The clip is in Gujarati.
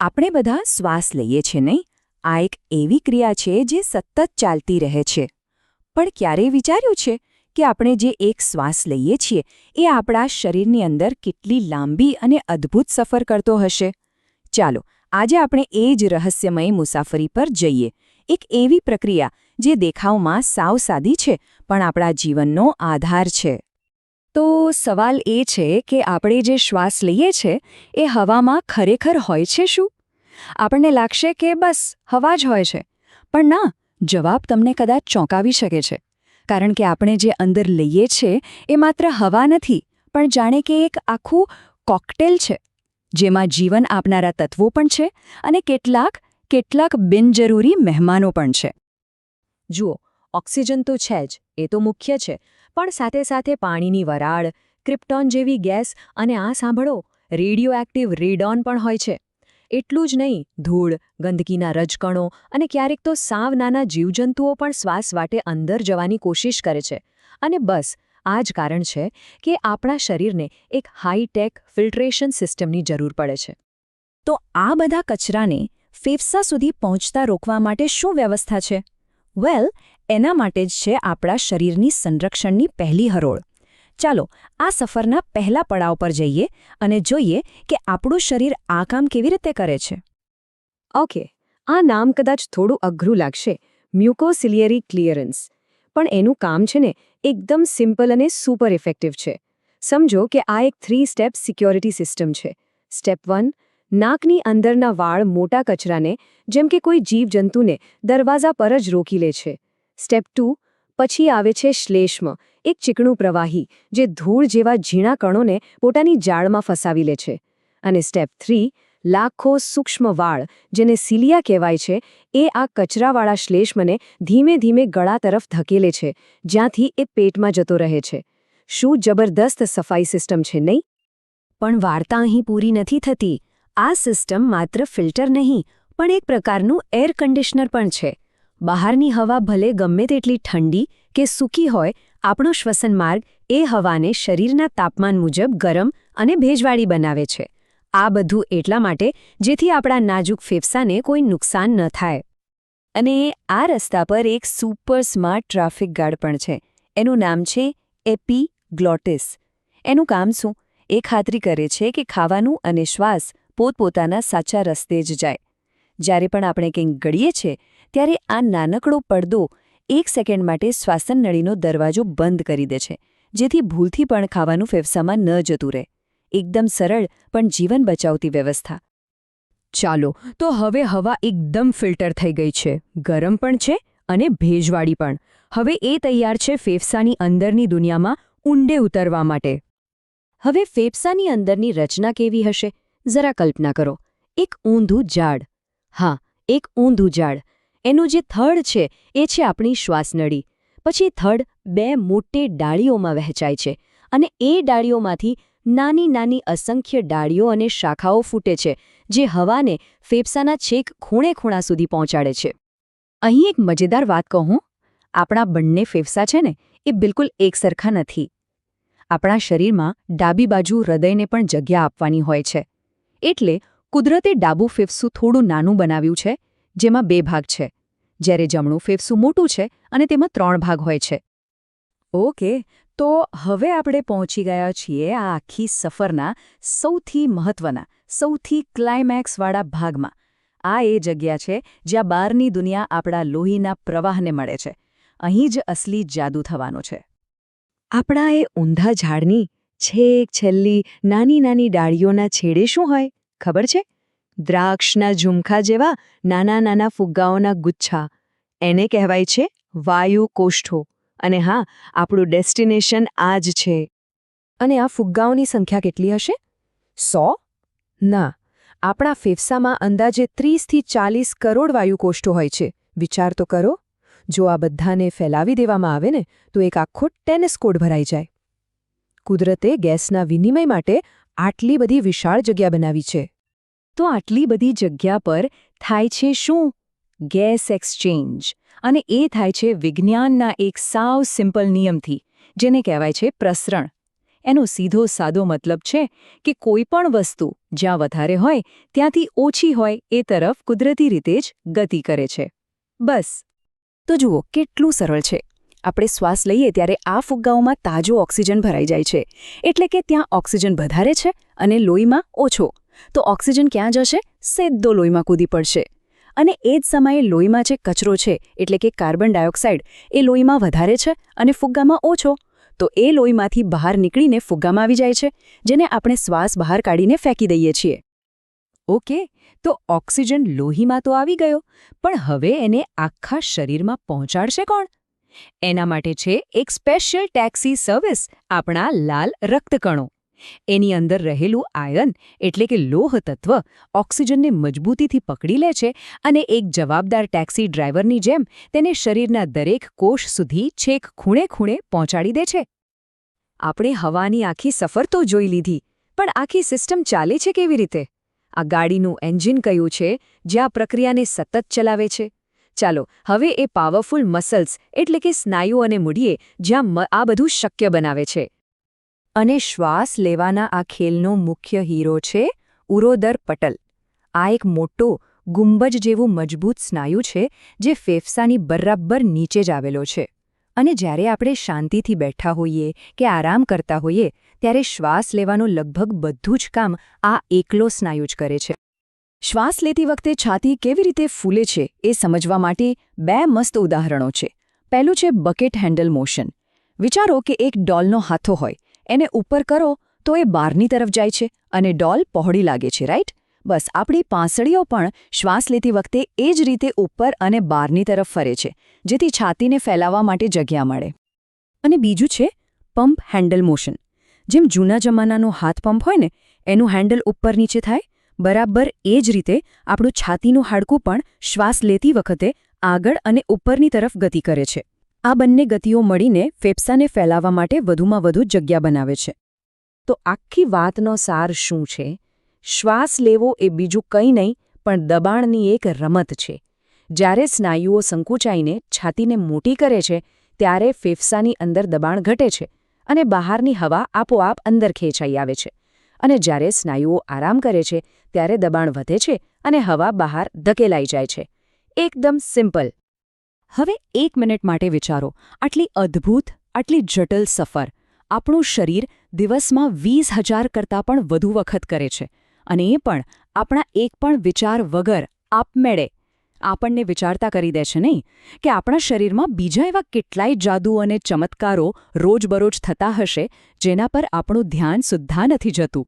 આપણે બધા શ્વાસ લઈએ છીએ, નહીં? આ એક એવી ક્રિયા છે જે સતત ચાલતી રહે છે. પણ ક્યારેય વિચાર્યું છે કે આપણે જે એક શ્વાસ લઈએ છીએ, એ આપણા શરીરની અંદર કેટલી લાંબી અને અદ્ભુત સફર કરતો હશે? ચાલો, આજે આપણે એ જ રહસ્યમય મુસાફરી પર જઈએ. એક એવી પ્રક્રિયા જે દેખાવમાં સાવ સાદી છે, પણ આપણા જીવનનો આધાર છે. તો સવાલ એ છે કે આપણે જે શ્વાસ લઈએ છે, એ હવામાં ખરેખર હોય છે શું? આપણને લાગશે કે બસ, હવા જ હોય છે. પણ ના, જવાબ તમને કદાચ ચોંકાવી શકે છે. કારણ કે આપણે જે અંદર લઈએ છે, એ માત્ર હવા નથી, પણ જાણે કે એક આખું કોકટેલ છે. જેમાં જીવન આપનારા તત્વો પણ છે અને કેટલાક કેટલાક બિનજરૂરી મહેમાનો પણ છે. જુઓ, ઓક્સિજન તો છે જ, એ તો મુખ્ય છે પણ સાથે સાથે પાણીની વરાળ, ક્રિપ્ટોન જેવી ગેસ અને આ સાંભળો, રેડિયોએક્ટિવ રેડોન પણ હોય છે. એટલું જ નહીં, ધૂળ, ગંદકીના રજકણો અને ક્યારેક તો સાવ નાના જીવજંતુઓ પણ શ્વાસ વાટે અંદર જવાની કોશિશ કરે છે. અને બસ, આ જ કારણ છે કે આપણા શરીરને એક હાઈટેક ફિલ્ટ્રેશન સિસ્ટમની જરૂર પડે છે. તો આ બધા કચરાને ફેફસા સુધી પહોંચતા રોકવા માટે શું વ્યવસ્થા છે? વેલ એના માટે જ છે આપણા શરીરની સંરક્ષણની પહેલી હરોળ. ચાલો, આ સફરના પહેલા પડાવ પર જઈએ અને જોઈએ કે આપણું શરીર આ કામ કેવી રીતે કરે છે. ઓકે, આ નામ કદાચ થોડું અઘરું લાગશે, મ્યુકોસિલિયરી ક્લિયરન્સ. પણ એનું કામ છે ને, એકદમ સિમ્પલ અને સુપર ઇફેક્ટિવ છે. સમજો કે આ એક થ્રી સ્ટેપ સિક્યોરિટી સિસ્ટમ છે. સ્ટેપ વન, નાકની અંદરના વાળ મોટા કચરાને, જેમ કે કોઈ જીવજંતુને, દરવાજા પર જ રોકી લે છે. સ્ટેપ ટુ, પછી આવે છે શ્લેષ્મ, એક ચીકણું પ્રવાહી, જે ધૂળ જેવા ઝીણા કણોને પોતાની જાળમાં ફસાવી લે છે. અને સ્ટેપ થ્રી, લાખો સૂક્ષ્મ વાળ, જેને સિલિયા કહેવાય છે, એ આ કચરાવાળા શ્લેષ્મને ધીમે ધીમે ગળા તરફ ધકેલે છે, જ્યાંથી એ પેટમાં જતો રહે છે. શું જબરદસ્ત સફાઈ સિસ્ટમ છે નહીં? પણ વાર્તા અહીં પૂરી નથી થતી. આ સિસ્ટમ માત્ર ફિલ્ટર નહીં, પણ એક પ્રકારનું એર કન્ડિશનર પણ છે. બહારની હવા ભલે ગમે તેટલી ઠંડી કે સૂકી હોય, આપણો શ્વસન માર્ગ એ હવાને શરીરના તાપમાન મુજબ ગરમ અને ભેજવાળી બનાવે છે. આ બધું એટલા માટે જેથી આપણા નાજુક ફેફસાને કોઈ નુકસાન ન થાય. અને આ રસ્તા પર એક સુપર સ્માર્ટ ટ્રાફિક ગાર્ડ પણ છે. એનું નામ છે એપી ગ્લોટિસ એનું કામ શું? એ ખાતરી કરે છે કે ખાવાનું અને શ્વાસ પોતપોતાના સાચા રસ્તે જ જાય. જ્યારે પણ આપણે કંઈક ગળીએ છીએ ત્યારે આ નાનકડો પડદો એક સેકન્ડ માટે શ્વાસન નળીનો દરવાજો બંધ કરી દે છે, જેથી ભૂલથી પણ ખાવાનું ફેફસામાં ન જતું રહે. એકદમ સરળ, પણ જીવન બચાવતી વ્યવસ્થા. ચાલો, તો હવે હવા એકદમ ફિલ્ટર થઈ ગઈ છે. ગરમ પણ છે અને ભેજવાળી પણ. હવે એ તૈયાર છે ફેફસાની અંદરની દુનિયામાં ઊંડે ઉતરવા માટે. હવે ફેફસાની અંદરની રચના કેવી હશે? જરા કલ્પના કરો. એક ઊંધું ઝાડ. હા, એક ઊંધું ઝાડ. એનું જે થડ છે, એ છે આપણી શ્વાસનળી પછી થડ બે મોટે ડાળીઓમાં વહેંચાય છે અને એ ડાળીઓમાંથી નાની નાની અસંખ્ય ડાળીઓ અને શાખાઓ ફૂટે છે, જે હવાને ફેફસાના છેક ખૂણે ખૂણા સુધી પહોંચાડે છે. અહીં એક મજેદાર વાત કહું, આપણા બંને ફેફસા છે ને, એ બિલકુલ એકસરખા નથી. આપણા શરીરમાં ડાબી બાજુ હૃદયને પણ જગ્યા આપવાની હોય છે. એટલે કુદરતે ડાબું ફેફસું થોડું નાનું બનાવ્યું છે, જેમાં બે ભાગ છે. જ્યારે જમણું ફેફસું મોટું છે અને તેમાં ત્રણ ભાગ હોય છે. ઓકે તો હવે આપણે પહોંચી ગયા છીએ આ આખી સફરના સૌથી મહત્વના સૌથી ક્લાઇમેક્સવાળા ભાગમાં. આ એ જગ્યા છે જ્યાં બહારની દુનિયા આપણા લોહીના પ્રવાહને મળે છે. અહીં જ અસલી જાદુ થવાનો છે. આપણા એ ઊંધા ઝાડની છેક છેલ્લી નાની નાની ડાળીઓના છેડે શું હોય ખબર છે? દ્રાક્ષના ઝુમખા જેવા નાના નાના ફુગ્ગાઓના ગુચ્છા એને કહેવાય છે વાયુ કોષ્ઠો. અને હા, આપણું ડેસ્ટિનેશન આ જ છે. અને આ ફુગ્ગાઓની સંખ્યા કેટલી હશે? સો? ના. આપણા ફેફસામાં અંદાજે ત્રીસથી ચાલીસ કરોડ વાયુકોષ્ઠો હોય છે. વિચાર તો કરો. જો આ બધાને ફેલાવી દેવામાં આવે ને, તો એક આખો ટેનિસ કોડ ભરાઈ જાય. કુદરતે ગેસના વિનિમય માટે આટલી બધી વિશાળ જગ્યા બનાવી છે. તો આટલી બધી જગ્યા પર થાય છે શું? Gas exchange. અને એ થાય છે વિજ્ઞાનના એક સાવ સિમ્પલ નિયમથી, જેને કહેવાય છે પ્રસરણ. એનો સીધો સાદો મતલબ છે કે કોઈ પણ વસ્તુ જ્યાં વધારે હોય, ત્યાંથી ઓછી હોય, એ તરફ કુદરતી રીતે જ ગતિ કરે છે. બસ. તો જુઓ, કેટલું સરળ છે. આપણે શ્વાસ લઈએ ત્યારે આ ફુગ્ગાઓમાં તાજો ઓક્સિજન ભરાઈ જાય છે. એટલે કે ત્યાં ઓક્સિજન વધારે છે અને લોહીમાં ઓછો. તો ઓક્સિજન ક્યાં જશે? સીધો લોહીમાં કૂદી પડશે. અને એ જ સમયે લોહીમાં જે કચરો છે, એટલે કે કાર્બન ડાયોક્સાઇડ, એ લોહીમાં વધારે છે અને ફુગ્ગામાં ઓછો. તો એ લોહીમાંથી બહાર નીકળીને ફુગ્ગામાં આવી જાય છે, જેને આપણે શ્વાસ બહાર કાઢીને ફેંકી દઈએ છીએ. ઓકે, તો ઓક્સિજન લોહીમાં તો આવી ગયો, પણ હવે એને આખા શરીરમાં પહોંચાડશે કોણ? એના માટે છે એક સ્પેશિયલ ટેક્સી સર્વિસ આપણા લાલ રક્તકણો. એની અંદર રહેલું આયન એટલે કે લોહ તત્વ ઓક્સિજનને મજબૂતીથી પકડી લે છે અને એક જવાબદાર ટેક્સી ડ્રાઈવરની જેમ તેને શરીરના દરેક કોષ સુધી છેક ખૂણે ખૂણે પહોંચાડી દે છે. આપણે હવાની આખી સફર તો જોઈ લીધી, પણ આખી સિસ્ટમ ચાલે છે કેવી રીતે? આ ગાડીનું એન્જિન કયું છે, જે આ પ્રક્રિયાને સતત ચલાવે છે? ચાલો, હવે એ પાવરફુલ મસલ્સ એટલે કે સ્નાયુ અને મૂડીએ, જ્યાં આ બધું શક્ય બનાવે છે. અને શ્વાસ લેવાના આ ખેલનો મુખ્ય હીરો છે ઉરોદર પટલ. આ એક મોટો, ગુંબજ જેવું મજબૂત સ્નાયુ છે જે ફેફસાની બરાબર નીચે જ આવેલો છે. અને જ્યારે આપણે શાંતિથી બેઠા હોઈએ કે આરામ કરતા હોઈએ, ત્યારે શ્વાસ લેવાનું લગભગ બધું જ કામ આ એકલો સ્નાયુ જ કરે છે. શ્વાસ લેતી વખતે છાતી કેવી રીતે ફૂલે છે એ સમજવા માટે બે મસ્ત ઉદાહરણો છે. પહેલું છે બકેટ હેન્ડલ મોશન. વિચારો કે એક ડોલનો હાથો હોય એને ઉપર કરો તો એ બહારની તરફ જાય છે અને ડોલ પહોળી લાગે છે રાઈટ બસ, આપણી પાંસળીઓ પણ શ્વાસ લેતી વખતે એ જ રીતે ઉપર અને બહારની તરફ ફરે છે, જેથી છાતીને ફેલાવવા માટે જગ્યા મળે. અને બીજું છે, પંપ હેન્ડલ મોશન. જેમ જૂના જમાનાનો હાથ પંપ હોય ને, એનું હેન્ડલ ઉપર નીચે થાય, બરાબર એ જ રીતે આપણું છાતીનું હાડકું પણ શ્વાસ લેતી વખતે આગળ અને ઉપરની તરફ ગતિ કરે છે. આ બંને ગતિઓ મળીને ફેફસાને ફેલાવવા માટે વધુમાં વધુ જગ્યા બનાવે છે. તો આખી વાતનો સાર શું છે? શ્વાસ લેવો એ બીજું કંઈ નહીં, પણ દબાણની એક રમત છે. જ્યારે સ્નાયુઓ સંકુચાઈને છાતીને મોટી કરે છે, ત્યારે ફેફસાની અંદર દબાણ ઘટે છે અને બહારની હવા આપોઆપ અંદર ખેંચાઈ આવે છે. અને જ્યારે સ્નાયુઓ આરામ કરે છે, ત્યારે દબાણ વધે છે અને હવા બહાર ધકેલાઈ જાય છે. એકદમ સિમ્પલ. હવે એક મિનિટ માટે વિચારો. આટલી અદ્ભુત, આટલી જટિલ સફર આપણું શરીર દિવસમાં વીસ હજાર કરતાં પણ વધુ વખત કરે છે. અને એ પણ આપણા એક પણ વિચાર વગર આપમેળે. આપણને વિચારતા કરી દે છે નહીં? કે આપણા શરીરમાં બીજા એવા કેટલાય જાદુ અને ચમત્કારો રોજબરોજ થતા હશે જેના પર આપણું ધ્યાન સુદ્ધા નથી જતું.